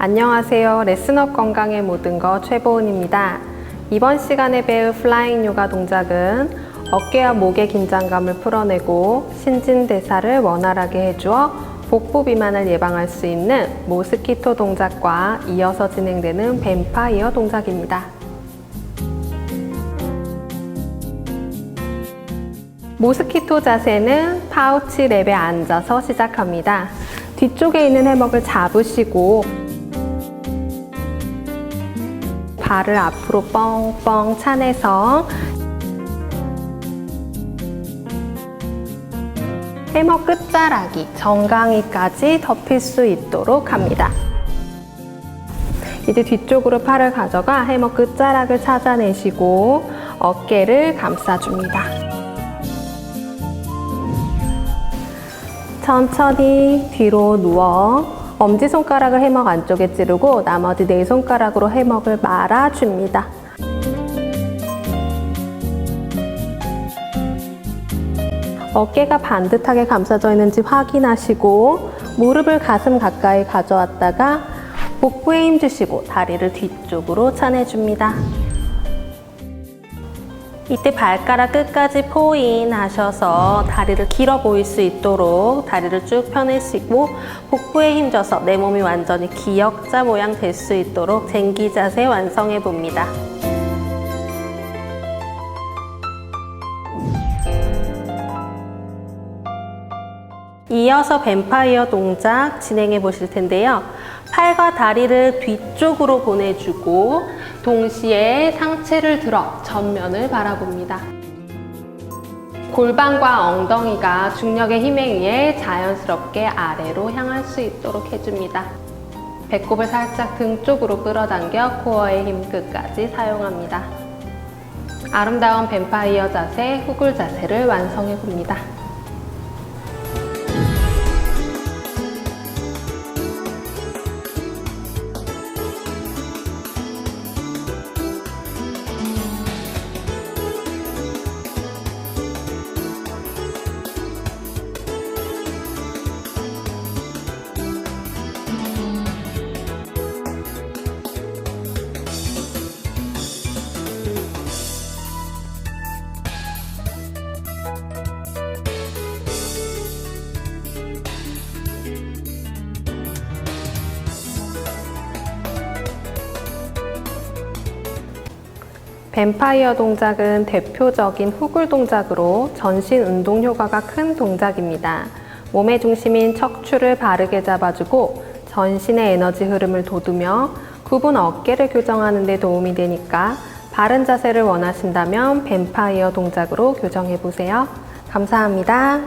안녕하세요. 레슨업 건강의 모든 것 최보은입니다. 이번 시간에 배울 플라잉 요가 동작은 어깨와 목의 긴장감을 풀어내고 신진대사를 원활하게 해주어 복부 비만을 예방할 수 있는 모스키토 동작과 이어서 진행되는 뱀파이어 동작입니다. 모스키토 자세는 파우치 랩에 앉아서 시작합니다. 뒤쪽에 있는 해먹을 잡으시고 발을 앞으로 뻥뻥 차내서 해먹 끝자락이 정강이까지 덮일 수 있도록 합니다. 이제 뒤쪽으로 팔을 가져가 해먹 끝자락을 찾아내시고 어깨를 감싸줍니다. 천천히 뒤로 누워 엄지손가락을 해먹 안쪽에 찌르고 나머지 네 손가락으로 해먹을 말아줍니다. 어깨가 반듯하게 감싸져 있는지 확인하시고 무릎을 가슴 가까이 가져왔다가 복부에 힘 주시고 다리를 뒤쪽으로 차내줍니다. 이때 발가락 끝까지 포인 하셔서 다리를 길어 보일 수 있도록 다리를 쭉 펴내시고 복부에 힘줘서 내 몸이 완전히 기역자 모양 될 수 있도록 쟁기 자세 완성해 봅니다. 이어서 뱀파이어 동작 진행해 보실 텐데요. 팔과 다리를 뒤쪽으로 보내주고 동시에 상체를 들어 전면을 바라봅니다. 골반과 엉덩이가 중력의 힘에 의해 자연스럽게 아래로 향할 수 있도록 해줍니다. 배꼽을 살짝 등 쪽으로 끌어당겨 코어의 힘 끝까지 사용합니다. 아름다운 뱀파이어 자세, 후굴 자세를 완성해 봅니다. 뱀파이어 동작은 대표적인 후굴 동작으로 전신 운동 효과가 큰 동작입니다. 몸의 중심인 척추를 바르게 잡아주고 전신의 에너지 흐름을 돋우며 굽은 어깨를 교정하는 데 도움이 되니까 바른 자세를 원하신다면 뱀파이어 동작으로 교정해 보세요. 감사합니다.